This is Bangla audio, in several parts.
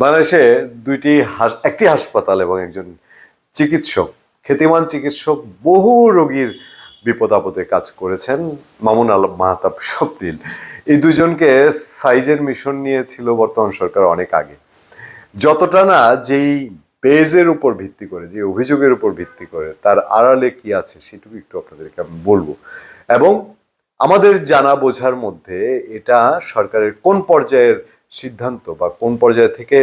বাংলাদেশে দুইটি একটি হাসপাতাল এবং একজন চিকিৎসক, খ্যাতিমান চিকিৎসক বহু রোগীর বিপদ আপদে কাজ করেছেন মামুন আলম মাহতাব স্বপ্নিল এই দুজনকে সাইজের মিশন নিয়েছিল বর্তমান সরকার অনেক আগে। যতটা না যেই বেজের উপর ভিত্তি করে যে অভিযোগের উপর ভিত্তি করে, তার আড়ালে কি আছে সেটুকু একটু আপনাদেরকে আমি বলব। এবং আমাদের জানা বোঝার মধ্যে এটা সরকারের কোন পর্যায়ের সিদ্ধান্ত বা কোন পর্যায় থেকে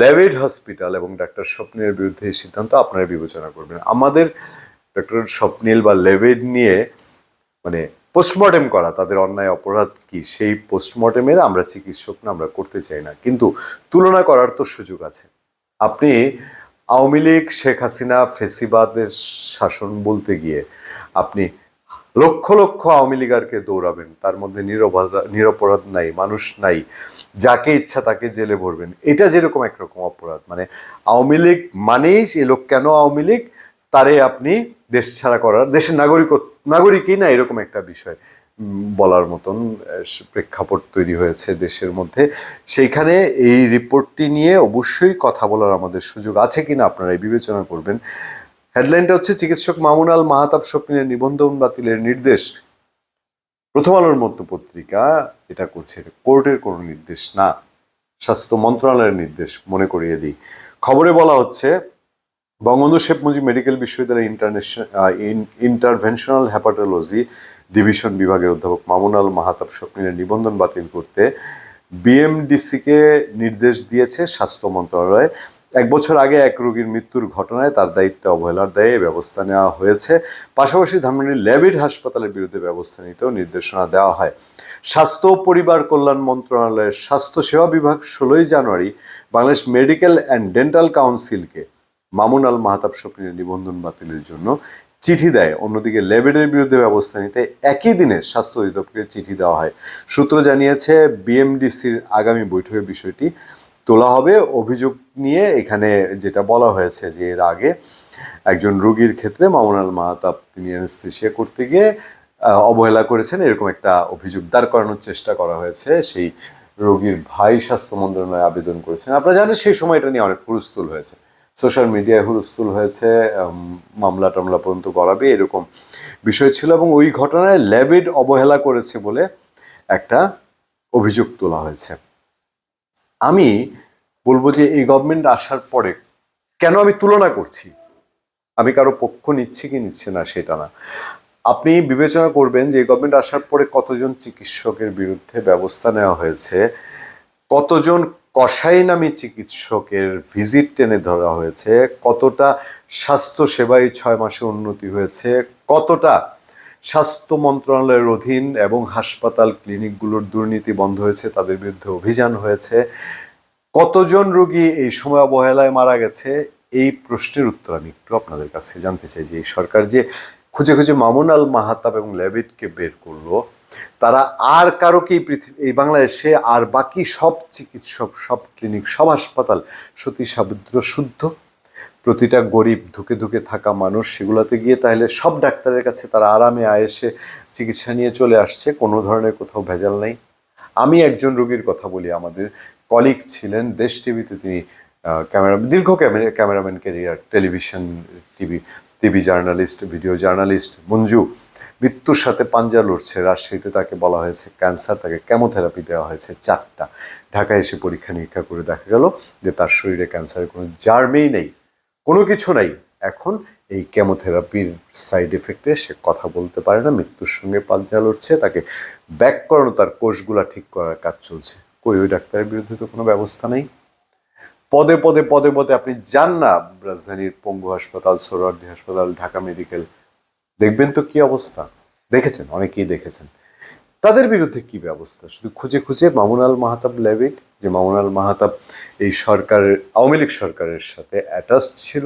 লেভেড হসপিটাল এবং ডাক্তার স্বপ্নের বিরুদ্ধে এই সিদ্ধান্ত আপনারা বিবেচনা করবেন। আমাদের ডক্টর স্বপ্নিল বা লেভেড নিয়ে মানে পোস্টমর্টেম করা, তাদের অন্যায় অপরাধ কি, সেই পোস্টমর্টেমের আমরা চিকিৎসক না, আমরা করতে চাই না। কিন্তু তুলনা করার তো সুযোগ আছে। আপনি আওয়ামী লীগ, শেখ হাসিনা ফেসিবাদের শাসন বলতে গিয়ে আপনি লক্ষ লক্ষ আওয়ামী লীগারকে দৌড়াবেন। তার মধ্যে নিরপরাধ নাই, মানুষ নাই। যাকে ইচ্ছা তাকে জেলে ভরবেন। এটা যেরকম একরকম অপরাধ। মানে আওয়ামী লীগ মানেই এ লোক কেন আওয়ামী লীগ? তারে আপনি দেশ ছাড়া করার, দেশের নাগরিক নাগরিকই না, এরকম একটা বিষয় বলার মতন প্রেক্ষাপট তৈরি হয়েছে দেশের মধ্যে। সেইখানে এই রিপোর্টটি নিয়ে অবশ্যই কথা বলার আমাদের সুযোগ আছে কিনা আপনারা বিবেচনা করবেন। হেডলাইনটা হচ্ছে, চিকিৎসক মামুন আল মাহাতাব স্বপ্নের নিবন্ধন বাতিলের নির্দেশ। প্রথম আলোর মতো পত্রিকা এটা করছে কোর্টের কোনো নির্দেশ না। স্বাস্থ্য মন্ত্রণালয়ের নির্দেশ, মনে করিয়ে দিই। খবরে বলা হচ্ছে, বঙ্গবন্ধু শেখ মুজিব মেডিকেল বিশ্ববিদ্যালয়ের ইন্টারন্যাশনাল ইন্টারভেনশনাল হ্যাপাটোলজি ডিভিশন বিভাগের অধ্যাপক মামুন আল মাহাতাব স্বপ্নের নিবন্ধন বাতিল করতে বিএমডিসিকে নির্দেশ দিয়েছে স্বাস্থ্য মন্ত্রণালয়। এক বছর আগে এক রোগীর মৃত্যুর ঘটনায় তার দায়িত্বে অবহেলার দায়ে ব্যবস্থা নেওয়া হয়েছে। পাশাপাশি ধানমন্ডির লেভিড হাসপাতালের বিরুদ্ধে ব্যবস্থা নিতেও নির্দেশনা দেওয়া হয়। স্বাস্থ্য পরিবার কল্যাণ মন্ত্রণালয়ের স্বাস্থ্য সেবা বিভাগ ষোলোই জানুয়ারি বাংলাদেশ মেডিকেল অ্যান্ড ডেন্টাল কাউন্সিলকে মামুন আল মাহতাব স্বপ্নের নিবন্ধন বাতিলের জন্য চিঠি দেয়। অন্যদিকে লেভেডের বিরুদ্ধে ব্যবস্থা নিতে একই দিনে স্বাস্থ্য অধিদপ্তরকে চিঠি দেওয়া হয়। সূত্র জানিয়েছে, বিএমডিসির আগামী বৈঠকে বিষয়টি তোলা হবে। অভিযোগ নিয়ে এখানে যেটা বলা হয়েছে যে, এর আগে একজন রোগীর ক্ষেত্রে মামুন আল মাহতাব, তিনি অ্যানেস্থেশিয়া করতে গিয়ে অবহেলা করেছেন। এরকম একটা অভিযোগ দাঁড় করানোর চেষ্টা করা হয়েছে। সেই রোগীর ভাই স্বাস্থ্য মন্ত্রণালয়ে আবেদন করেছেন। আপনারা জানেন, সেই সময় এটা নিয়ে অনেক হুলস্থুল হয়েছে। সোশ্যাল মিডিয়ায় হুলস্থুল হয়েছে মামলা টামলা পর্যন্ত গড়াবে এরকম বিষয় ছিল এবং ওই ঘটনায় ল্যাবিড অবহেলা করেছে বলে একটা অভিযোগ তোলা হয়েছে। আমি বলব যে এই গভর্নমেন্ট আসার পরে কেন আমি তুলনা করছি? আমি কারও পক্ষ নিচ্ছি কি নিচ্ছে না সেটা না। আপনি বিবেচনা করবেন যে গভর্নমেন্ট আসার পরে কতজন চিকিৎসকের বিরুদ্ধে ব্যবস্থা নেওয়া হয়েছে, কতজন কষাই নামী চিকিৎসকের ভিজিট টেনে ধরা হয়েছে। কতটা স্বাস্থ্য সেবায় ছয় মাসে উন্নতি হয়েছে? কতটা স্বাস্থ্য মন্ত্রণালয়ের অধীন এবং হাসপাতাল ক্লিনিকগুলোর দুর্নীতি বন্ধ হয়েছে তাদের বিরুদ্ধে অভিযান হয়েছে? কতজন রোগী এই সময় অবহেলায় মারা গেছে? এই প্রশ্নের উত্তর আমি একটু আপনাদের কাছে জানতে চাই যে এই সরকার যে খুঁজে খুঁজে মামুন আল মাহাতাব এবং লেভিডকে বের করল। তারা আর কারও কি পৃথিবী এই বাংলাদেশে আর বাকি সব চিকিৎসক, সব ক্লিনিক, সব হাসপাতাল সতী সাবুদ্র শুদ্ধ। প্রতিটা গরিব ধুকে ধুকে থাকা মানুষ সেগুলোতে গিয়ে তাহলে সব ডাক্তারের কাছে তারা আরামে আয়েসে চিকিৎসা নিয়ে চলে আসছে, কোনো ধরনের কোথাও ভেজাল নাই। আমি একজন রোগীর কথা বলি, আমাদের কলিগ ছিলেন, দেশ টিভিতে তিনি ক্যামেরা, দীর্ঘ camera cameraman career television, TV TV journalist, video journalist Manju মৃত্যুর সাথে পাঞ্জা লড়ছে। রাজশাহীতে তাকে বলা হয়েছে ক্যান্সার, তাকে কেমোথেরাপি দেওয়া হয়েছে চারটা। ঢাকায় এসে পরীক্ষা নিরীক্ষা করে দেখা গেল যে তার শরীরে ক্যান্সারের কোনো জার্মেই নেই, কোনো কিছু নাই। এখন এই কেমোথেরাপির সাইড এফেক্টে সে কথা বলতে পারে না, মৃত্যুর সঙ্গে পাঞ্জা লড়ছে, তাকে ব্যাক করানো, তার কোষগুলা ঠিক করার কাজ চলছে। কই, ওই ডাক্তারের বিরুদ্ধে তো কোনো ব্যবস্থা নেই? পদে পদে পদে পদে আপনি যান না রাজধানীর পঙ্গু হাসপাতাল সোহরাওয়ার্দী হাসপাতাল, ঢাকা মেডিকেল। দেখবেন তো কি অবস্থা? দেখেছেন, অনেকেই দেখেছেন। তাদের বিরুদ্ধে কি ব্যবস্থা? শুধু খুঁজে খুঁজে মামুন আল মাহাতাব লেভিট যে মামুন আল মাহাতাব এই সরকারের আওয়ামী লীগ সরকারের সাথে অ্যাটাচড ছিল।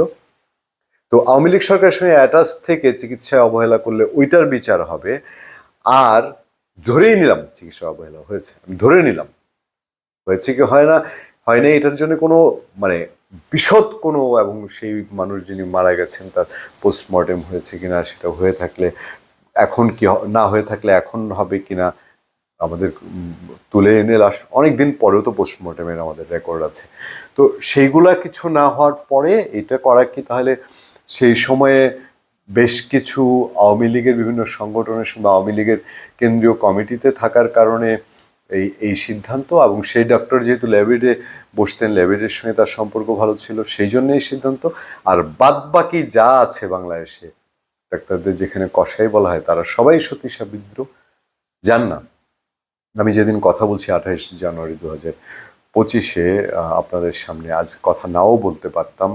তো আওয়ামী লীগ সরকারের সঙ্গে অ্যাটাচ থেকে চিকিৎসায় অবহেলা করলে ওইটার বিচার হবে। আর ধরেই নিলাম চিকিৎসা অবহেলা হয়েছে, আমি ধরে নিলাম। হয়েছে কি, হয় না? হয় না এটার জন্য কোনো মানে বিশদ কোনো, এবং সেই মানুষ যিনি মারা গেছেন, তার পোস্টমর্টেম হয়েছে কিনা, সেটা হয়ে থাকলে, এখন কি না হয়ে থাকলে এখন হবে কিনা, আমাদের তুলে এনে লাশ অনেক দিন পরেও তো পোস্টমর্টমের আমাদের রেকর্ড আছে। তো সেইগুলা কিছু না হওয়ার পরে, এটা করা কি তাহলে, সেই সময়ে বেশ কিছু আওয়ামী লীগের বিভিন্ন সংগঠনের সঙ্গে, আওয়ামী লীগের কেন্দ্রীয় কমিটিতে থাকার কারণে এই এই সিদ্ধান্ত এবং সেই ডক্টর যেহেতু ল্যাবেডে বসতেন ল্যাবেডের সঙ্গে তার সম্পর্ক ভালো ছিল, সেই জন্য এই সিদ্ধান্ত। আর বাদ বাকি যা আছে বাংলাদেশে, ডাক্তারদের যেখানে কষাই বলা হয়, তারা সবাই সতীশা বিদ্রোহ। যান না। আমি যেদিন কথা বলছি আঠাইশ জানুয়ারি দু হাজার পঁচিশে আপনাদের সামনে আজ কথা নাও বলতে পারতাম।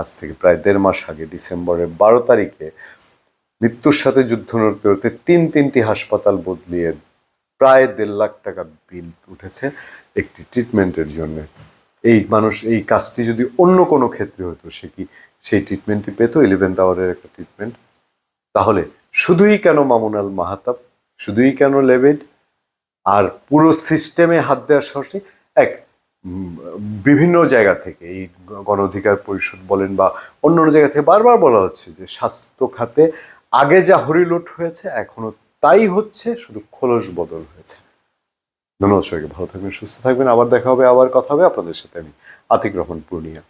আজ থেকে প্রায় দেড় মাস আগে, ডিসেম্বরের বারো তারিখে, মৃত্যুর সাথে যুদ্ধ করতে তিন তিনটি হাসপাতাল বদলিয়ে প্রায় দেড় লাখ টাকা বিল উঠেছে একটি ট্রিটমেন্টের জন্য। এই মানুষ, এই কাজটি যদি অন্য কোনো ক্ষেত্রে হতো, সে কি সেই ট্রিটমেন্টটি পেত? ইলেভেন্থ আওয়ারের একটা ট্রিটমেন্ট তাহলে শুধুই কেন মামুনাল মাহাতাব? শুধুই কেন লেবেড? আর পুরো সিস্টেমে হাত দেওয়ার সাহসী? এক বিভিন্ন জায়গা থেকে, এই গণ অধিকার পরিষদ বলেন বা অন্য অন্য জায়গা থেকে বারবার বলা হচ্ছে যে স্বাস্থ্য খাতে আগে যা হরিলুট হয়েছে, এখনও তাই হচ্ছে শুধু খোলস বদল হয়েছে। ধন্যবাদ সবাইকে, ভালো থাকবেন, সুস্থ থাকবেন। আবার দেখা হবে, আবার কথা হবে। আপনাদের সাথে আমি আতিক রহমান পূর্ণিয়া।